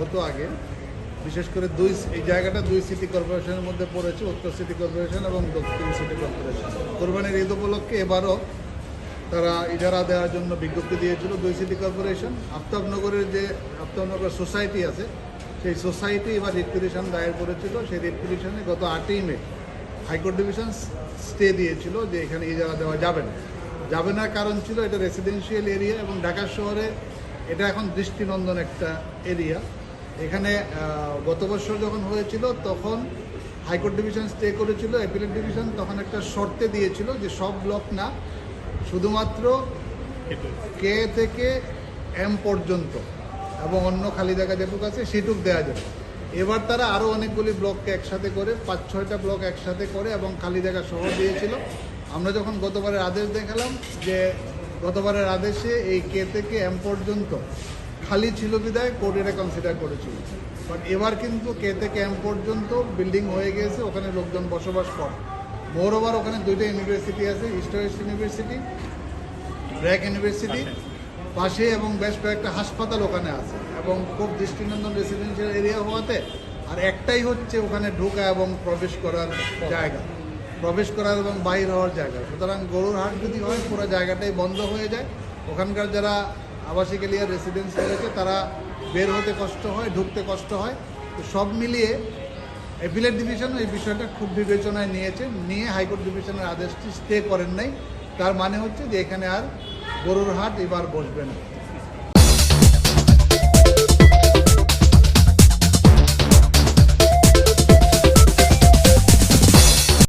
হতো আগে। বিশেষ করে দুই এই জায়গাটা দুই সিটি কর্পোরেশনের মধ্যে পড়েছে, উত্তর সিটি কর্পোরেশন এবং দক্ষিণ সিটি কর্পোরেশন। কোরবানির ঈদ উপলক্ষে এবারও তারা ইজারা দেওয়ার জন্য বিজ্ঞপ্তি দিয়েছিল দুই সিটি কর্পোরেশন। আফতাবনগরের যে আফতাবনগর সোসাইটি আছে, সেই সোসাইটি এবার রিট দায়ের করেছিল। সেই রিট গত আটই মে হাইকোর্ট ডিভিশন স্টে দিয়েছিল যে এখানে ইজারা দেওয়া যাবে না। যাবে না কারণ ছিল এটা রেসিডেন্সিয়াল এরিয়া এবং ঢাকা শহরে এটা এখন দৃষ্টিনন্দন একটা এরিয়া। এখানে গত বছর যখন হয়েছিল, তখন হাইকোর্ট ডিভিশন স্টে করেছিল অ্যাপিলেট ডিভিশন, তখন একটা শর্তে দিয়েছিল যে সব ব্লক না, শুধুমাত্র কে থেকে এম পর্যন্ত এবং অন্য খালি জায়গা যেটুক আছে, সেটুক দেওয়া যাবে। এবার তারা আরও অনেকগুলি ব্লককে একসাথে করে, পাঁচ, ছয়টা ব্লক একসাথে করে এবং খালি জায়গা সহ দিয়েছিল। আমরা যখন গতবারের আদেশ দেখালাম যে, গতবারের আদেশে এই কে থেকে এম পর্যন্ত খালি ছিল বিদায় কোর্ট এটা কনসিডার করেছিল। বাট এবার কিন্তু কেতে ক্যাম্প পর্যন্ত বিল্ডিং হয়ে গেছে, ওখানে লোকজন বসবাস করে। মোর ওভার ওখানে দুইটা ইউনিভার্সিটি আছে east west university BRAC university পাশে এবং বেশ কয়েকটা হাসপাতাল ওখানে আছে। এবং খুব দৃষ্টিনন্দন রেসিডেন্সিয়াল এরিয়া হওয়াতে, আর একটাই হচ্ছে ওখানে ঢোকা এবং প্রবেশ করার জায়গা। প্রবেশ করার এবং বাইর হওয়ার জায়গা। সুতরাং গরুর হাট যদি হয়, পুরো জায়গাটাই বন্ধ হয়ে যায়। ওখানকার যারা আবাসিক এরিয়ার রেসিডেন্স রয়েছে, তারা বের হতে কষ্ট হয়, ঢুকতে কষ্ট হয়। তো সব মিলিয়ে অ্যাপিলেট ডিভিশন এই বিষয়টা খুব বিবেচনায় নিয়েছে। নিয়ে হাইকোর্ট ডিভিশনের আদেশটি স্টে করেন নাই। তার মানে হচ্ছে যে এখানে আর গরুর হাট এবার বসবে না।